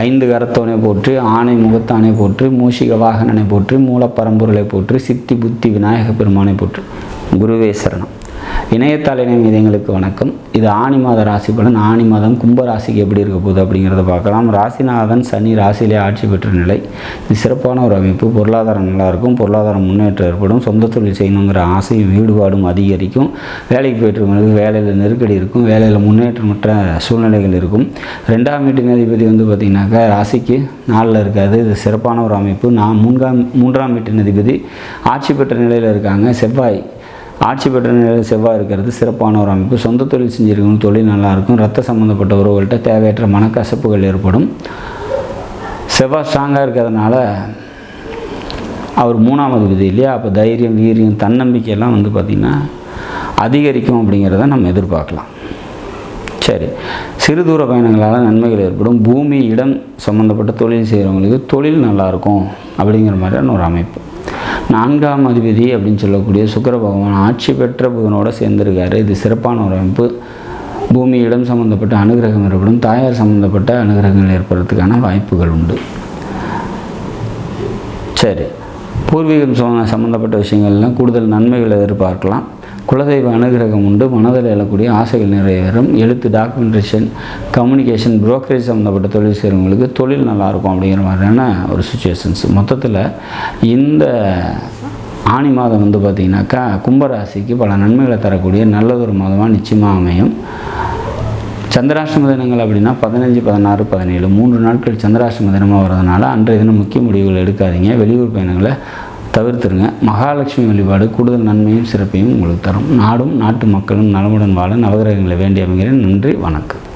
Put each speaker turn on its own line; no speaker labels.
ஐந்து கரத்தோனை போற்று ஆணை முகத்தானை போற்று மூஷிக வாகனனை போற்று மூலப்பரம்பொருளை போற்று சித்தி புத்தி விநாயக பெருமானை போற்று. குருவே சரணம். இணையத்தாளினம் இணையம் இதயங்களுக்கு வணக்கம். இது ஆணி மாத ராசி பலன். ஆணி மாதம் கும்ப ராசிக்கு எப்படி இருக்க போகுது அப்படிங்கிறத பார்க்கலாம். ராசிநாதன் சனி ராசியிலே ஆட்சி பெற்ற நிலை. இது சிறப்பான ஒரு அமைப்பு. பொருளாதாரம் நல்லாயிருக்கும் பொருளாதாரம் முன்னேற்றம் ஏற்படும். சொந்த தொழில் செய்யணுங்கிற ஆசையும் ஈடுபாடும் அதிகரிக்கும். வேலைக்கு போயிட்டு வேலையில் நெருக்கடி இருக்கும். வேலையில் முன்னேற்றமற்ற சூழ்நிலைகள் இருக்கும். ரெண்டாம் வீட்டு அதிபதி வந்து பார்த்திங்கனாக்கா ராசிக்கு நாளில் இருக்காது. இது சிறப்பான ஒரு அமைப்பு. நான் மூன்றாம் மூன்றாம் வீட்டு அதிபதி ஆட்சி பெற்ற நிலையில் இருக்காங்க. செவ்வாய் ஆட்சி பெற்ற நிலையில் செவ்வாய் இருக்கிறது சிறப்பான ஒரு அமைப்பு. சொந்த தொழில் செஞ்சுருக்கணும் தொழில் நல்லாயிருக்கும். ரத்த சம்மந்தப்பட்ட உறவுகள்கிட்ட தேவையற்ற மனக்கசப்புகள் ஏற்படும். செவ்வாய் ஸ்ட்ராங்காக இருக்கிறதுனால அவர் மூணாவது விதி இல்லையா? அப்போ தைரியம் வீரியம் தன்னம்பிக்கையெல்லாம் வந்து பார்த்திங்கன்னா அதிகரிக்கும் அப்படிங்கிறத நம்ம எதிர்பார்க்கலாம். சரி. சிறு தூர பயணங்களால் நன்மைகள் ஏற்படும். பூமி இடம் சம்மந்தப்பட்ட தொழில் செய்கிறவங்களுக்கு தொழில் நல்லாயிருக்கும் அப்படிங்கிற மாதிரியான ஒரு அமைப்பு. நான்காம் அதிபதி அப்படின்னு சொல்லக்கூடிய சுக்கர பகவான் ஆட்சி பெற்ற புதனோடு சேர்ந்திருக்காரு. இது சிறப்பான ஒரு அமைப்பு. பூமி இடம் சம்மந்தப்பட்ட அனுகிரகம் ஏற்படும். தாயார் சம்மந்தப்பட்ட அனுகிரகங்கள் ஏற்படுறதுக்கான வாய்ப்புகள் உண்டு. சரி. பூர்வீகம் சம்மந்தப்பட்ட விஷயங்கள்லாம் கூடுதல் நன்மைகளை எதிர்பார்க்கலாம். குலதெய்வ அனுகிரகம் உண்டு. மனதில் எழக்கூடிய ஆசைகள் நிறைவேறும். எழுத்து டாக்குமெண்டேஷன் கம்யூனிகேஷன் புரோக்கரேஜ் சம்மந்தப்பட்ட தொழில் செய்கிறவங்களுக்கு தொழில் நல்லாயிருக்கும் அப்படிங்கிற மாதிரியான ஒரு சுச்சுவேஷன்ஸ் மொத்தத்தில் இந்த ஆணி மாதம் வந்து பார்த்திங்கனாக்கா கும்பராசிக்கு பல நன்மைகளை தரக்கூடிய நல்லதொரு மாதமாக நிச்சயமாக அமையும். சந்திராஷ்டம தினங்கள் அப்படின்னா பதினஞ்சு பதினாறு பதினேழு. மூன்று நாட்கள் சந்திராஷ்டம தினமாக வரதுனால அன்றைய தினம் முக்கிய முடிவுகள் எடுக்காதீங்க. வெளியூர் பயணங்களை தவிர்த்துருங்க. மகாலட்சுமி வழிபாடு கூடுதல் நன்மையும் சிறப்பையும் உங்களுக்கு தரும். நாடும் நாட்டு மக்களும் நலமுடன் வாழ நவகிரகங்களை வேண்டி அமைகிறேன். நன்றி. வணக்கம்.